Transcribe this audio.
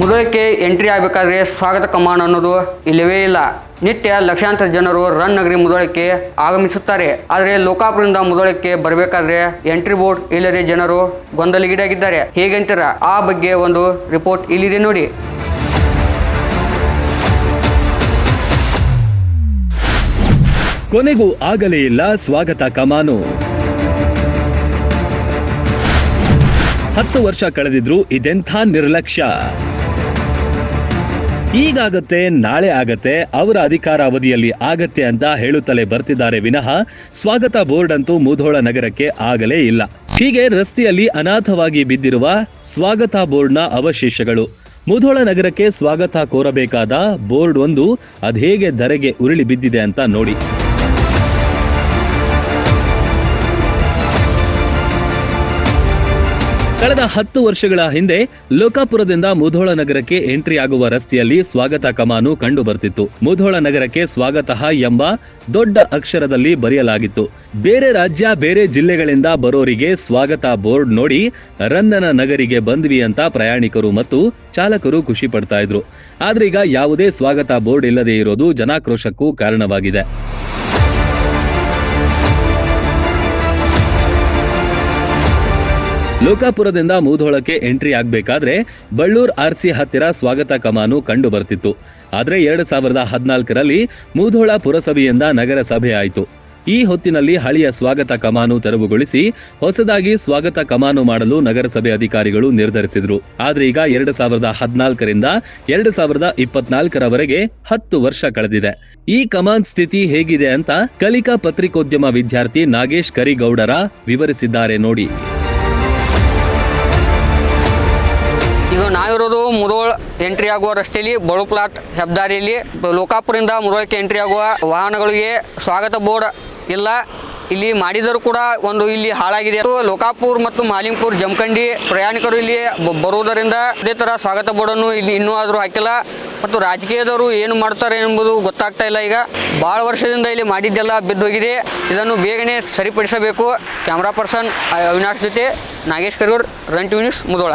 ಮುದಳಕ್ಕೆ entry ಆಗಬೇಕಾದ್ರೆ ಸ್ವಾಗತ command ಅನ್ನೋದು ಇಲ್ಲವೇ ಇಲ್ಲ. ನಿತ್ಯ ಲಕ್ಷಾಂತರ ಜನರು ರನ್ ನಗರಿ ಮುದಳಕ್ಕೆ ಆಗಮಿಸುತ್ತಾರೆ. ಆದರೆ ಲೋಕಾಪುರದಿಂದ ಮುದಳಕ್ಕೆ ಬರಬೇಕಾದ್ರೆ ಎಂಟ್ರಿ ಬೋರ್ಡ್ ಇಲ್ಲದೆ ಜನರು ಗೊಂದಲಗೀಡಾಗಿದ್ದಾರೆ. ಹೇಗಂತೀರ? ಆ ಬಗ್ಗೆ ಒಂದು ರಿಪೋರ್ಟ್ ಇಲ್ಲಿದೆ ನೋಡಿ. ಕೊನೆಗೂ ಆಗಲೇ ಇಲ್ಲ ಸ್ವಾಗತ ಕಮಾನು. ಹತ್ತು ವರ್ಷ ಕಳೆದಿದ್ರು ಇದೆಂಥ ನಿರ್ಲಕ್ಷ್ಯ. ಈಗಾಗತ್ತೆ ನಾಳೆ ಆಗತ್ತೆ, ಅವರ ಅಧಿಕಾರ ಅವಧಿಯಲ್ಲಿ ಆಗತ್ತೆ ಅಂತ ಹೇಳುತ್ತಲೇ ಬರ್ತಿದ್ದಾರೆ ವಿನಃ ಸ್ವಾಗತ ಬೋರ್ಡ್ ಅಂತೂ ಮುಧೋಳ ನಗರಕ್ಕೆ ಆಗಲೇ ಇಲ್ಲ. ಹೀಗೆ ರಸ್ತೆಯಲ್ಲಿ ಅನಾಥವಾಗಿ ಬಿದ್ದಿರುವ ಸ್ವಾಗತ ಬೋರ್ಡ್ನ ಅವಶೇಷಗಳು. ಮುಧೋಳ ನಗರಕ್ಕೆ ಸ್ವಾಗತ ಕೋರಬೇಕಾದ ಬೋರ್ಡ್ ಒಂದು ಅದ್ಹೇಗೆ ಧರೆಗೆ ಉರುಳಿ ಬಿದ್ದಿದೆ ಅಂತ ನೋಡಿ. ಕಳೆದ ಹತ್ತು ವರ್ಷಗಳ ಹಿಂದೆ ಲೋಕಾಪುರದಿಂದ ಮುಧೋಳ ನಗರಕ್ಕೆ ಎಂಟ್ರಿ ಆಗುವ ರಸ್ತೆಯಲ್ಲಿ ಸ್ವಾಗತ ಕಮಾನು ಕಂಡು ಬರ್ತಿತ್ತು ಮುಧೋಳ ನಗರಕ್ಕೆ ಸ್ವಾಗತ ಎಂಬ ದೊಡ್ಡ ಅಕ್ಷರದಲ್ಲಿ ಬರೆಯಲಾಗಿತ್ತು. ಬೇರೆ ರಾಜ್ಯ, ಬೇರೆ ಜಿಲ್ಲೆಗಳಿಂದ ಬರೋರಿಗೆ ಸ್ವಾಗತ ಬೋರ್ಡ್ ನೋಡಿ ರಂದನ ನಗರಿಗೆ ಬಂದ್ವಿ ಅಂತ ಪ್ರಯಾಣಿಕರು ಮತ್ತು ಚಾಲಕರು ಖುಷಿ ಪಡ್ತಾ ಇದ್ರು. ಆದ್ರೀಗ ಯಾವುದೇ ಸ್ವಾಗತ ಬೋರ್ಡ್ ಇಲ್ಲದೆ ಇರೋದು ಜನಾಕ್ರೋಶಕ್ಕೂ ಕಾರಣವಾಗಿದೆ. ಲೋಕಾಪುರದಿಂದ ಮೂಧೋಳಕ್ಕೆ ಎಂಟ್ರಿ ಆಗಬೇಕಾದ್ರೆ ಬಳ್ಳೂರ್ ಆರ್ಸಿ ಹತ್ತಿರ ಸ್ವಾಗತ ಕಮಾನು ಕಂಡು ಬರ್ತಿತ್ತು. ಆದರೆ ಎರಡು ಸಾವಿರದ ಹದಿನಾಲ್ಕರಲ್ಲಿ ಮೂಧೋಳ ಪುರಸಭೆಯಿಂದ ನಗರಸಭೆ ಆಯಿತು. ಈ ಹೊತ್ತಿನಲ್ಲಿ ಹಳೆಯ ಸ್ವಾಗತ ಕಮಾನು ತೆರವುಗೊಳಿಸಿ ಹೊಸದಾಗಿ ಸ್ವಾಗತ ಕಮಾನು ಮಾಡಲು ನಗರಸಭೆ ಅಧಿಕಾರಿಗಳು ನಿರ್ಧರಿಸಿದ್ರು. ಆದ್ರೆ ಈಗ ಎರಡು ಸಾವಿರದ ಹದಿನಾಲ್ಕರಿಂದ ಎರಡು ಸಾವಿರದ ಇಪ್ಪತ್ನಾಲ್ಕರವರೆಗೆ ಹತ್ತು ವರ್ಷ ಕಳೆದಿದೆ. ಈ ಕಮಾನ್ ಸ್ಥಿತಿ ಹೇಗಿದೆ ಅಂತ ಕಲಿಕಾ ಪತ್ರಿಕೋದ್ಯಮ ವಿದ್ಯಾರ್ಥಿ ನಾಗೇಶ್ ಕರಿಗೌಡರ ವಿವರಿಸಿದ್ದಾರೆ ನೋಡಿ. ಈಗ ನಾವಿರೋದು ಮುದೋಳ್ ಎಂಟ್ರಿ ಆಗುವ ರಸ್ತೆಯಲ್ಲಿ ಬಳು ಪ್ಲಾಟ್ ಹೆದ್ದಾರಿಯಲ್ಲಿ ಲೋಕಾಪುರದಿಂದ ಮುದೋಳಕ್ಕೆ ಎಂಟ್ರಿ ಆಗುವ ವಾಹನಗಳಿಗೆ ಸ್ವಾಗತ ಬೋರ್ಡ್ ಇಲ್ಲ. ಇಲ್ಲಿ ಮಾಡಿದರೂ ಕೂಡ ಒಂದು ಇಲ್ಲಿ ಹಾಳಾಗಿದೆ. ಲೋಕಾಪುರ್ ಮತ್ತು ಮಾಲಿಂಗ್ಪುರ್ ಜಮಖಂಡಿ ಪ್ರಯಾಣಿಕರು ಇಲ್ಲಿ ಬರುವುದರಿಂದ ಅದೇ ಥರ ಸ್ವಾಗತ ಬೋರ್ಡನ್ನು ಇಲ್ಲಿ ಇನ್ನೂ ಆದರೂ ಹಾಕಿಲ್ಲ. ಮತ್ತು ರಾಜಕೀಯದವರು ಏನು ಮಾಡ್ತಾರೆ ಎಂಬುದು ಗೊತ್ತಾಗ್ತಾ ಇಲ್ಲ ಈಗ. ಭಾಳ ವರ್ಷದಿಂದ ಇಲ್ಲಿ ಮಾಡಿದ್ದೆಲ್ಲ ಬಿದ್ದೋಗಿದೆ. ಇದನ್ನು ಬೇಗನೆ ಸರಿಪಡಿಸಬೇಕು. ಕ್ಯಾಮ್ರಾ ಪರ್ಸನ್ ಅವಿನಾಶ್ ಜೊತೆ Nagesh Karur, run TV news Mudhol.